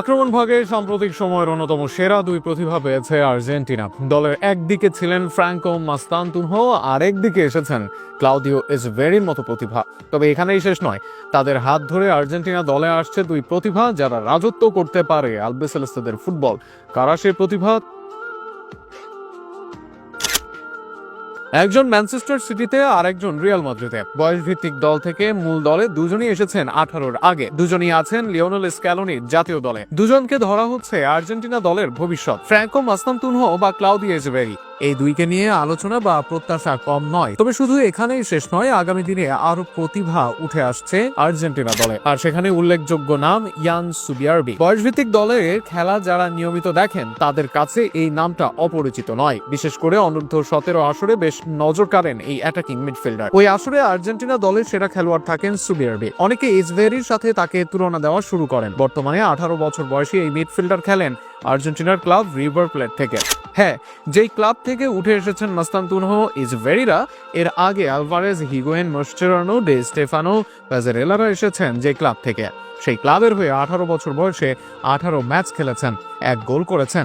আক্রমণ ভাগে সাম্প্রতিক সময়ের অন্যতম সেরা দুই প্রতিভা পেয়েছে আর্জেন্টিনা। দলের একদিকে ছিলেন ফ্র্যাঙ্কো মাস্তান্তুনহো আর একদিকে এসেছেন ক্লাউদিও এসভেরির মতো প্রতিভা। তবে এখানেই শেষ নয়, তাদের হাত ধরে আর্জেন্টিনা দলে আসছে দুই প্রতিভা যারা রাজত্ব করতে পারে আলবেসেলেস্তাদের ফুটবল। কারা সে প্রতিভা? একজন ম্যানচেস্টার সিটিতে আর একজন রিয়াল মাদ্রিদে। বয়স ভিত্তিক দল থেকে মূল দলে দুজনই এসেছেন আঠারোর আগে। দুজনই আছেন লিওনেল স্ক্যালোনি জাতীয় দলে। দুজনকে ধরা হচ্ছে আর্জেন্টিনা দলের ভবিষ্যৎ। ফ্র্যাঙ্কো মাস্তান বা ক্লাউদি এজবেরি এই দুইকে নিয়ে আলোচনা বা প্রত্যাশা কম নয়। তবে শুধু এখানেই শেষ নয়, আগামী দিনে আরও প্রতিভা উঠে আসছে আর্জেন্টিনা দলে। আর সেখানে উল্লেখযোগ্য নাম ইয়ান সুবিয়ারবি। বয়সভিত্তিক দলের খেলা যারা নিয়মিত দেখেন, তাদের কাছে এই নামটা অপরিচিত নয়। বিশেষ করে অনূর্ধ্ব সতেরো আসরে বেশ নজর কাড়েন এই অ্যাটাকিং মিডফিল্ডার ওই আসরে আর্জেন্টিনা দলের সেরা খেলোয়াড় থাকেন সুবিয়ারবি। অনেকে ইসভেরির সাথে তাকে তুলনা দেওয়া শুরু করেন। বর্তমানে আঠারো বছর বয়সী এই মিডফিল্ডার খেলেন আর্জেন্টিনার ক্লাব রিভার প্লেট থেকে। হ্যাঁ যেই ক্লাব থেকে উঠে এসেছেন মাস্তান্তুনহো ইজভেরিরা এর আগে আলভারেজ হিগোয়েন মোস্টেরানো, ডে স্টেফানো প্যাজারেলারা এসেছেন যে ক্লাব থেকে। সেই ক্লাবের হয়ে আঠারো বছর বয়সে আঠারো ম্যাচ খেলেছেন, এক গোল করেছেন।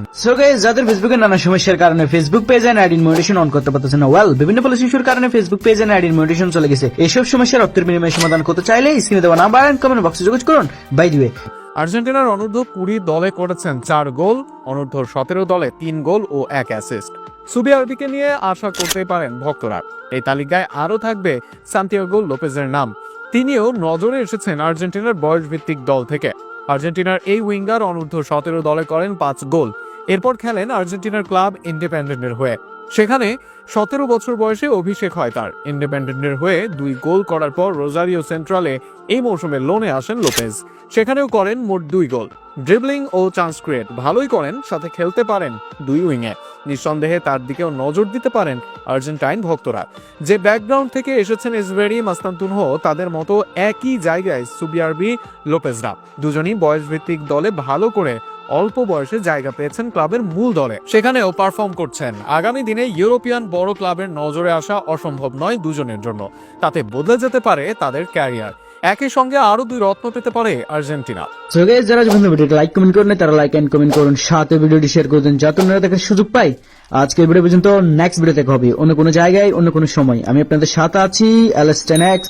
যাদের ফেসবুকে নানা সমস্যার কারণে Facebook page and ID motivation on করতে পারতেছেন না ওয়েল বিভিন্ন পলিসি কারণে Facebook page and ID motivation চলে গেছে। এইসব সমস্যার রক্তের বিনিময়ে সমাধান করতে চাইলে স্ক্রিনে দেওয়া নাম্বার এন্ড কমেন্ট বক্সে যোগাযোগ করুন। বাই দি ওয়ে আর্জেন্টিনার অনূর্ধ্ব কুড়ি দলে করেছেন চার গোল, অনূর্ধ্ব সতেরো দলে তিন গোল ও এক অ্যাসিস্ট সুবি আরবিকে নিয়ে আশা করতে পারেন ভক্তরা। এই তালিকায় আরও থাকবে সান্তিয়াগো লোপেজের নাম। তিনিও নজরে এসেছেন আর্জেন্টিনার বয়সভিত্তিক দল থেকে। আর্জেন্টিনার এই উইঙ্গার অনূর্ধ্ব সতেরো দলে করেন পাঁচ গোল। এরপর খেলেন আর্জেন্টিনার ক্লাব ইন্ডিপেন্ডেন্টের হয়ে। সেখানে সতেরো বছর বয়সে অভিষেক হয় তার। ইন্ডিপেন্ডেন্টের হয়ে দুই গোল করার পর রোজারিও সেন্ট্রালে এই মৌসুমে লোনে আসেন লোপেজ। সেখানেও করেন মোট দুই গোল। ড্রিবলিং ও চান্স ক্রিয়েট ভালোই করেন, সাথে খেলতে পারেন দুই উইংয়ে। নিঃসন্দেহে তার দিকেও নজর দিতে পারেন আর্জেন্টাইন ভক্তরা। যে ব্যাকগ্রাউন্ড থেকে এসেছেন ইসভেরি মাস্তান্তুনহো, তাদের মতো একই জায়গায় সুবিআরবি, লোপেজরা। দুজনই বয়সভিত্তিক দলে ভালো করে অল্প বয়সে জায়গা পেয়েছেন ক্লাবের মূল দলে। সেখানেও পারফর্ম করছেন। আগামী দিনে ইউরোপিয়ান বড় ক্লাবের নজরে আসা অসম্ভব নয় দুজনের জন্য। তাতে বদলে যেতে পারে তাদের ক্যারিয়ার। একই সঙ্গে আরও দুই রত্ন পেতে পারে আর্জেন্টিনা। সো গাইস যারা যখন ভিডিওটা লাইক কমেন্ট করেন তারা লাইক এন্ড কমেন্ট করুন। সাথে ভিডিওটি শেয়ার করে দিন, যাতে অন্যরা দেখার সুযোগ পাই আজকে ভিডিও পর্যন্ত নেক্সট ভিডিও দেখা হবে। অন্য কোনো জায়গায়, অন্য কোনো সময়। আমি আপনাদের সাথে আছি এলএস টেন এক্স